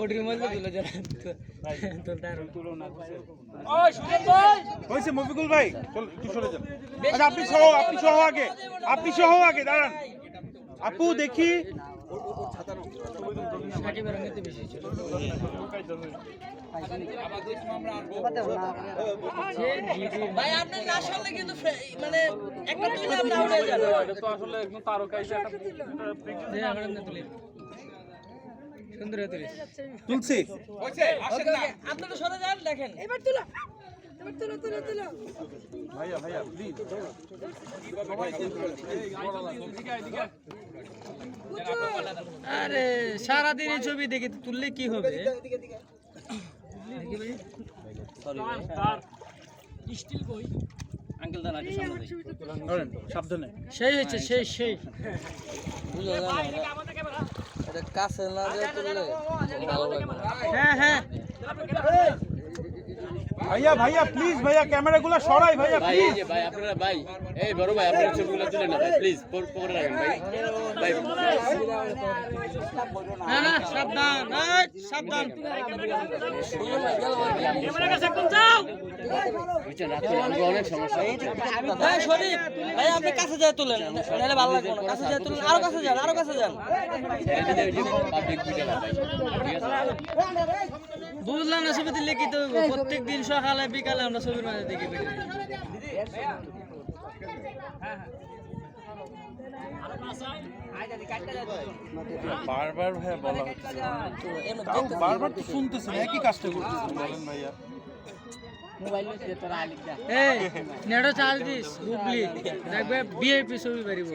ওটির মধ্যে তুলে যান। তোর দারুণ। হয়েছে মফিকুল ভাই চল একটু সরে যান। আচ্ছা আপনি সহ আপনি সহ আগে আপনি সহ আগে দাঁড়ান। আপু দেখি। সাকিবের রঙেতে বেশি ছিল। ভাই আপনি না কিন্তু মানে একটা তুলে আপনি আউট হয়ে যাবেন তুলছি ওকে, ওকে, আপনি তো সরে যান দেখেন। এবার তুলো। তুলো তুলো তুলো। ভাইয়া ভাইয়া প্লিজ আরে সারাদিন এই ছবি দেখে তুললে কি হবে? সাবধানে। সেই হচ্ছে সেই সেই। কাছে না দিয়ে তুললে ভালো লাগবে হ্যাঁ হ্যাঁ। ভাইয়া ভাইয়া প্লিজ ভাইয়া ক্যামেরাগুলো সরাই ভাইয়া ভাই এই যে ভাই আপনারা ভাই। এই বড় ভাই আপনারা ছবিগুলো তুলে না ভাই প্লিজ পকেটে রাখেন ভাই। ভাই না না সাবধান এই, সাবধান। বুঝছেন রাত্রে আমাকে অনেক সমস্যা ভাই শরীফ ভাই আপনি কাছে যায় তুলেন নাহলে ভালো লাগবে না কাছে যায় তুলেন আরও কাছে যান আরও কাছে যান। ছেড়ে দিলে ওই যে পাবলিক পিটে ভাই বুঝলাম না ছবি দিলে কি তো প্রত্যেক দিন সকালে বিকালে আমরা ছবির মাঝে দেখি। বারবার ভাইয়া বলা হচ্ছে। বারবার তো শুনতেছেন একই কাজটা করতেছেন বলেন ভাইয়া। এই নেটো চার্জ দিস বুবলি দেখবে বিএপি ছবি বেরিব।